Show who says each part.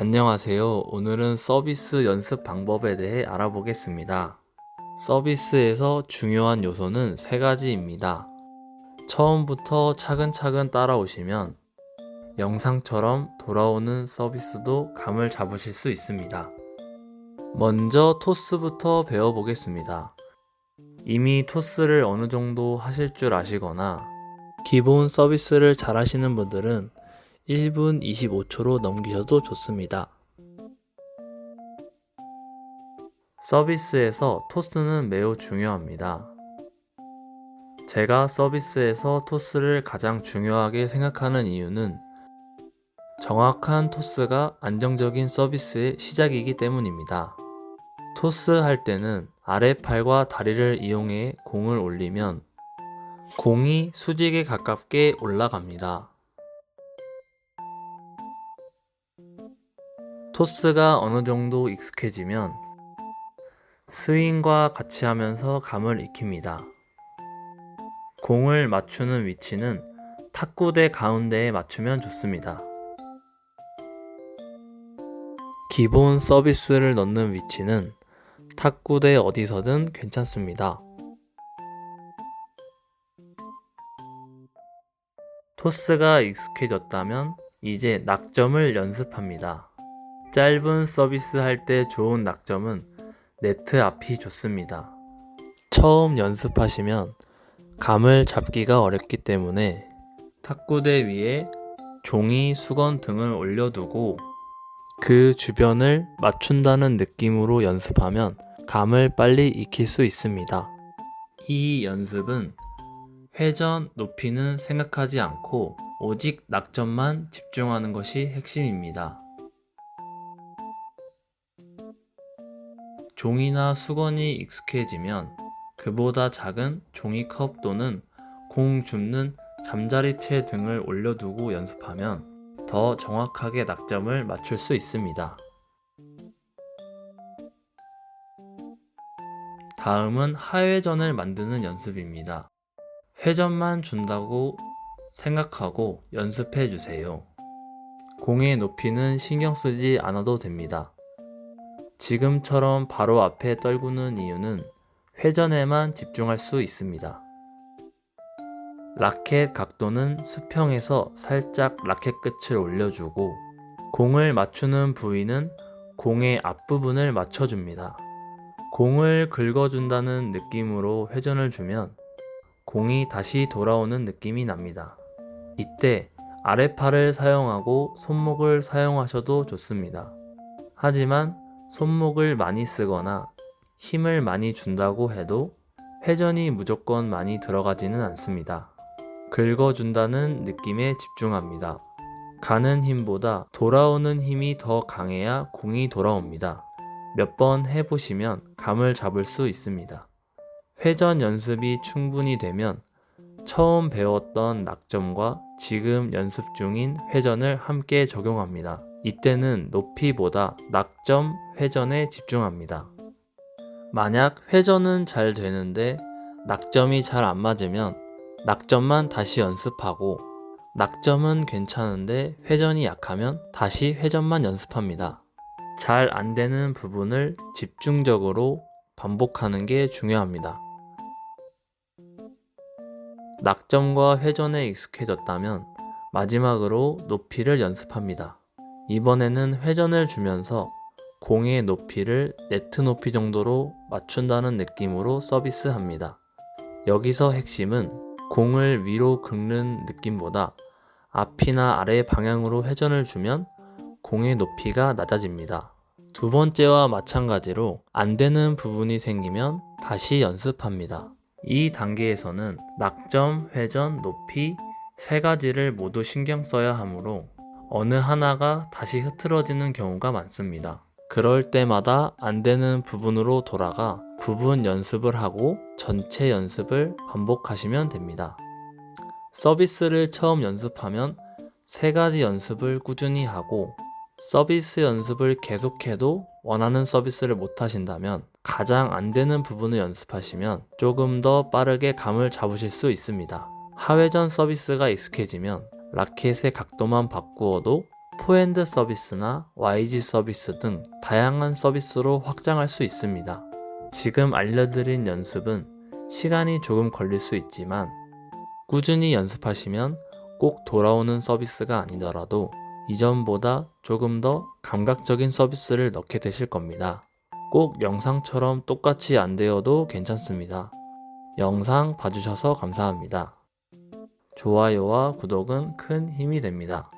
Speaker 1: 안녕하세요. 오늘은 서비스 연습 방법에 대해 알아보겠습니다. 서비스에서 중요한 요소는 세 가지입니다. 처음부터 차근차근 따라오시면 영상처럼 돌아오는 서비스도 감을 잡으실 수 있습니다. 먼저 토스부터 배워보겠습니다. 이미 토스를 어느 정도 하실 줄 아시거나 기본 서비스를 잘 하시는 분들은 1분 25초로 넘기셔도 좋습니다. 서비스에서 토스는 매우 중요합니다. 제가 서비스에서 토스를 가장 중요하게 생각하는 이유는 정확한 토스가 안정적인 서비스의 시작이기 때문입니다. 토스 할 때는 아랫팔과 다리를 이용해 공을 올리면 공이 수직에 가깝게 올라갑니다. 토스가 어느 정도 익숙해지면 스윙과 같이 하면서 감을 익힙니다. 공을 맞추는 위치는 탁구대 가운데에 맞추면 좋습니다. 기본 서비스를 넣는 위치는 탁구대 어디서든 괜찮습니다. 토스가 익숙해졌다면 이제 낙점을 연습합니다. 짧은 서비스 할 때 좋은 낙점은 네트 앞이 좋습니다. 처음 연습하시면 감을 잡기가 어렵기 때문에 탁구대 위에 종이, 수건 등을 올려두고 그 주변을 맞춘다는 느낌으로 연습하면 감을 빨리 익힐 수 있습니다. 이 연습은 회전, 높이는 생각하지 않고 오직 낙점만 집중하는 것이 핵심입니다. 종이나 수건이 익숙해지면 그보다 작은 종이컵 또는 공 줍는 잠자리채 등을 올려두고 연습하면 더 정확하게 낙점을 맞출 수 있습니다. 다음은 하회전을 만드는 연습입니다. 회전만 준다고 생각하고 연습해 주세요. 공의 높이는 신경 쓰지 않아도 됩니다. 지금처럼 바로 앞에 떨구는 이유는 회전에만 집중할 수 있습니다. 라켓 각도는 수평에서 살짝 라켓 끝을 올려주고 공을 맞추는 부위는 공의 앞부분을 맞춰줍니다. 공을 긁어준다는 느낌으로 회전을 주면 공이 다시 돌아오는 느낌이 납니다. 이때 아랫팔을 사용하고 손목을 사용하셔도 좋습니다. 하지만 손목을 많이 쓰거나 힘을 많이 준다고 해도 회전이 무조건 많이 들어가지는 않습니다. 긁어준다는 느낌에 집중합니다. 가는 힘보다 돌아오는 힘이 더 강해야 공이 돌아옵니다. 몇 번 해보시면 감을 잡을 수 있습니다. 회전 연습이 충분히 되면 처음 배웠던 낙점과 지금 연습 중인 회전을 함께 적용합니다. 이때는 높이보다 낙점, 회전에 집중합니다. 만약 회전은 잘 되는데 낙점이 잘 안 맞으면 낙점만 다시 연습하고 낙점은 괜찮은데 회전이 약하면 다시 회전만 연습합니다. 잘 안 되는 부분을 집중적으로 반복하는 게 중요합니다. 낙점과 회전에 익숙해졌다면 마지막으로 높이를 연습합니다. 이번에는 회전을 주면서 공의 높이를 네트 높이 정도로 맞춘다는 느낌으로 서비스합니다. 여기서 핵심은 공을 위로 긁는 느낌보다 앞이나 아래 방향으로 회전을 주면 공의 높이가 낮아집니다. 두 번째와 마찬가지로 안 되는 부분이 생기면 다시 연습합니다. 이 단계에서는 낙점, 회전, 높이 세 가지를 모두 신경 써야 하므로 어느 하나가 다시 흐트러지는 경우가 많습니다. 그럴 때마다 안 되는 부분으로 돌아가 부분 연습을 하고 전체 연습을 반복하시면 됩니다. 서비스를 처음 연습하면 세 가지 연습을 꾸준히 하고 서비스 연습을 계속해도 원하는 서비스를 못 하신다면 가장 안 되는 부분을 연습하시면 조금 더 빠르게 감을 잡으실 수 있습니다. 하회전 서비스가 익숙해지면 라켓의 각도만 바꾸어도 포핸드 서비스나 YG 서비스 등 다양한 서비스로 확장할 수 있습니다. 지금 알려드린 연습은 시간이 조금 걸릴 수 있지만 꾸준히 연습하시면 꼭 돌아오는 서비스가 아니더라도 이전보다 조금 더 감각적인 서비스를 넣게 되실 겁니다. 꼭 영상처럼 똑같이 안 되어도 괜찮습니다. 영상 봐주셔서 감사합니다. 좋아요와 구독은 큰 힘이 됩니다.